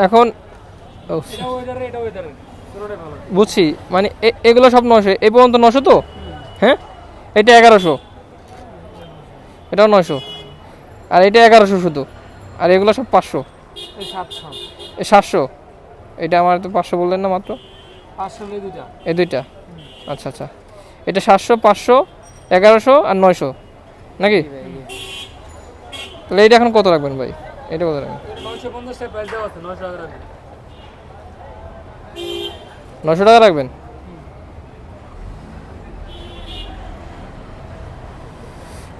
এখন এটা এটা বুঝছি মানে এ- এগুলো সব নশো এই পর্যন্ত নশো তো? হ্যাঁ? এটা এগারোশো। এটাও নশো আর এটা এগারোশো শুধু। আর এগুলো সব পাঁচশো। এই সাতশো। এ এটা আমার তো পাঁচশো বললেন না মাত্র? এই দুইটা। আচ্ছা আচ্ছা। এটা সাতশো পাঁচশো এগারোশো আর নয়শো। নাকি? তাহলে এইটা এখন কত রাখবেন ভাই? এটা কত টাকা? নশো টাকা রাখবেন।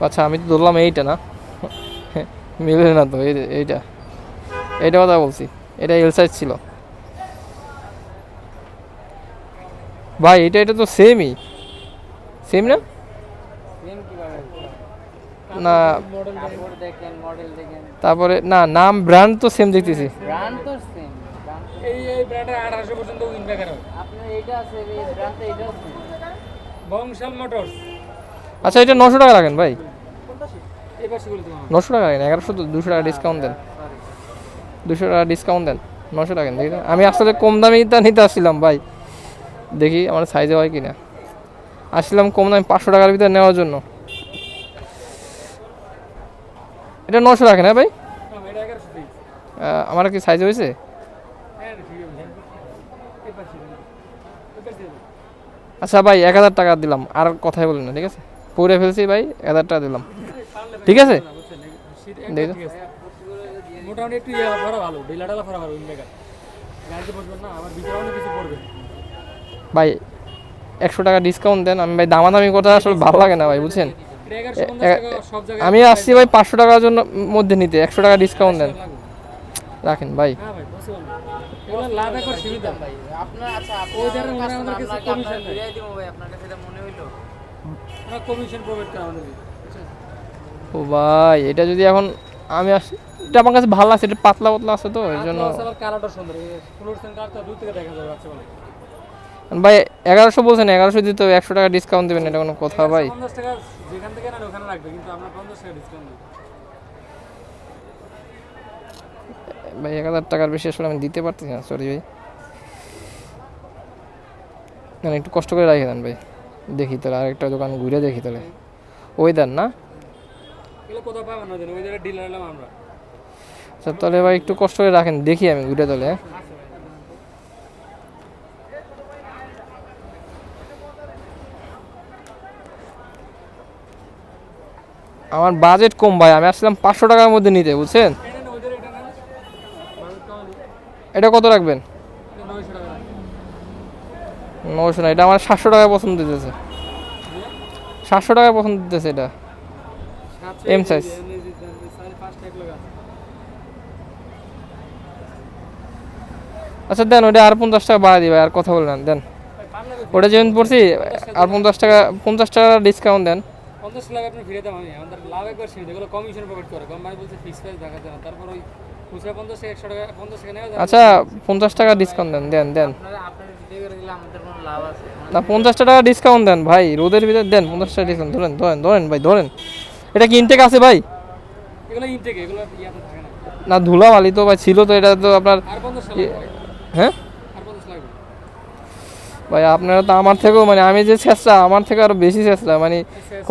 আচ্ছা আমি তো ধরলাম এইটা না। মিলবে না তো এই এইটা। এইটা কথা বলছি এটা এল সাইজ ছিল। ভাই এটা এটা তো সেমই সেম না? না। মডেল কাপড় দেখেন মডেল দেখেন। তারপরে না নাম ব্র্যান্ড তো সেম দেখতেছি। ব্র্যান্ড তো সেম এই এই ব্র্যান্ডের আঠারোশো পর্যন্ত উইন ব্যাকার হয় এইটা আছে এই ব্র্যান্ড তো এটাও বংশাল মোটরস আচ্ছা এটা নশো টাকা রাখেন ভাই। নশো টাকা রাখেন এগারোশো তো দুশো টাকা ডিসকাউন্ট দেন। দুশো টাকা ডিসকাউন্ট দেন নশো টাকা দেখি আমি আসলে কম দামিটা নিতে আসছিলাম ভাই। দেখি আমার সাইজে হয় কিনা। আসছিলাম কম দামে পাঁচশো টাকার ভিতরে নেওয়ার জন্য। এটা নশো রাখেন হ্যাঁ ভাই? আমার কি সাইজ হয়েছে? হ্যাঁ আচ্ছা ভাই এক হাজার টাকা দিলাম আর কথাই বলেন না ঠিক আছে? পরে ফেলছি ভাই এক হাজার টাকা দিলাম। ঠিক আছে? মোটামুটি একটু ইয়ে ভালো ডিলাডালা ফরা ভালো গাড়িতে বসবেন না আবার ভিতরে অনেক কিছু পড়বে ভাই একশো টাকা ডিসকাউন্ট দেন আমি ভাই দামাদামি কথা আসলে ভালো লাগে না ভাই বুঝছেন? আমি আসছি ভাই পাঁচশো টাকার জন্য মধ্যে নিতে একশো টাকা ডিসকাউন্ট দেন রাখেন ভাই হ্যাঁ ভাই আচ্ছা ও ভাই এটা যদি এখন আমি আসি এটা আমার কাছে ভালো লাগছে এটা পাতলা পাতলা আছে তো এই জন্য কালারটা সুন্দর। ফ্লোরসেন্ট কালারটা দূর থেকে দেখা যাবে আচ্ছা ভাই এগারোশো বলছেন এগারোশো দিতে হবে একশো টাকা ডিসকাউন্ট দেবেন এটা কোনো কথা ভাই। যেখান থেকে নেন ওখানে রাখবে কিন্তু আমরা পঞ্চাশ টাকা ডিসকাউন্ট ভাই এক হাজার টাকার বেশি আসলে আমি দিতে পারতেছি না সরি ভাই। না না, একটু কষ্ট করে রাখে দেন ভাই। দেখি তাহলে আরেকটা দোকান ঘুরে দেখি তাহলে। ওয়েদার না? আচ্ছা তাহলে ভাই একটু কষ্ট করে রাখেন দেখি আমি ঘুরে তাহলে হ্যাঁ। আমার বাজেট কম ভাই আমি আসলাম পাঁচশো টাকার মধ্যে নিতে বুঝছেন? এটা কত রাখবেন? নশো না এটা আমার সাতশো টাকায় পছন্দ দিতেছে সাতশো টাকায় পছন্দ দিতেছে এটা। এম লাগা আচ্ছা দেন ওটা আর পঞ্চাশ টাকা বাড়া দিবে আর কথা বললেন দেন। ওটা যেমন পড়ছি আর পঞ্চাশ টাকা পঞ্চাশ টাকা ডিসকাউন্ট দেন। পঞ্চাশ লাখ আপনি ফিরে দাম আমি আমাদের লাভ একবার সীমিত এগুলো কমিশন প্রোভাইড করে। কোম্পানি বলছে ফিক্স প্রাইস দেখা যায় না। তারপর ওই খুচরা পঞ্চাশ টাকা একশো টাকা পঞ্চাশ টাকা নেওয়া আচ্ছা পঞ্চাশ টাকা ডিসকাউন্ট দেন দেন দেন। আপনারা আপনার ভিডিও করে দিলে আমাদের কোনো লাভ না পঞ্চাশ টাকা ডিসকাউন্ট দেন ভাই। রোদের ভিতরে দেন পঞ্চাশ টাকা ডিসকাউন্ট ধরেন ধরেন ধরেন ভাই ধরেন। এটা কি ইনটেক আছে ভাই? এগুলো ইনটেক এগুলো না। না ধুলাবালি তো ভাই ছিল তো এটা তো আপনার হ্যাঁ? ভাই আপনারা তো আমার থেকেও মানে আমি যে চেষ্টা আমার থেকে আরও বেশি চেষ্টা মানে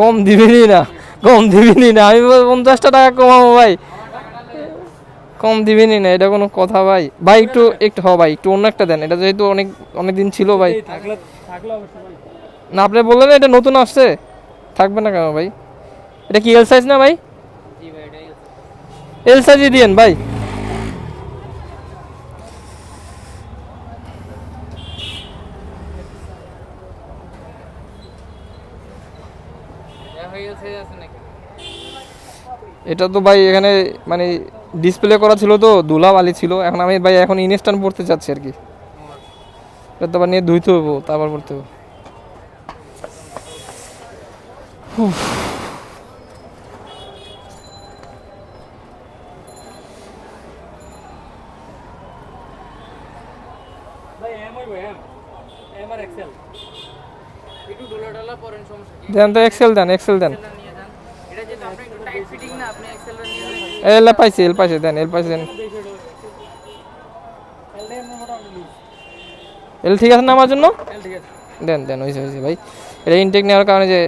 কম দিবেনই না কম দিবেনই না আমি পঞ্চাশটা টাকা কমাবো ভাই। কম দিবেনই না এটা কোনো কথা ভাই। ভাই একটু একটু হ ভাই একটু অন্য একটা দেন এটা যেহেতু অনেক অনেক দিন ছিল ভাই। এই থাকলে থাকলে অবশ্যই ভাই। না আপনি বললেন এটা নতুন আসছে। থাকবে না কেন ভাই? এটা কি এল সাইজ না ভাই? এল সাইজই দিয়েন ভাই। এটা হয়ে গেছে আছে নাকি? এটা তো ভাই এখানে মানে ডিসপ্লে করা ছিল তো ধুলাবালি ছিল। এখন আমি ভাই এখন ইনস্ট্যান্ট পড়তে চাচ্ছি আর কি। এটা তো আবার নিয়ে ধুইতে হব তারপর পড়তে হব ভাই এম হইব এম এম আর এক্সেল একটু ডোলা ডোলা পরেন সমস্যা কি? দেন তো এক্সেল দেন এক্সেল দেন। এটা যেহেতু আপনি একটু টাইট ফিটিং না আপনি এক্সেলটা নিয়ে এল পাইছি এল পাইছে দেন এল পাইছে দেন। এল ঠিক আছে না আমার জন্য? এল ঠিক আছে। দেন দেন হয়েছে হয়েছে ভাই। এটা ইনটেক নেওয়ার কারণে যে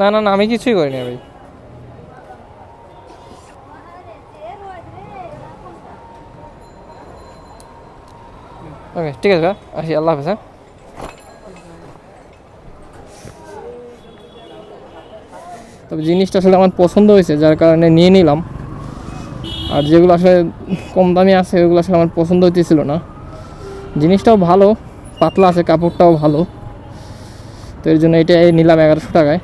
না না না আমি কিছুই করিনি ভাই। ওকে ঠিক আছে আসি, আল্লাহ হাফেজ হ্যাঁ। তবে জিনিসটা আসলে আমার পছন্দ হয়েছে, যার কারণে নিয়ে নিলাম। আর যেগুলো আসলে কম দামি আছে, ওগুলো আসলে আমার পছন্দ হইতেছিল না। জিনিসটাও ভালো, পাতলা আছে, কাপড়টাও ভালো। তো এর জন্য এটাই নিলাম এগারোশো টাকায়।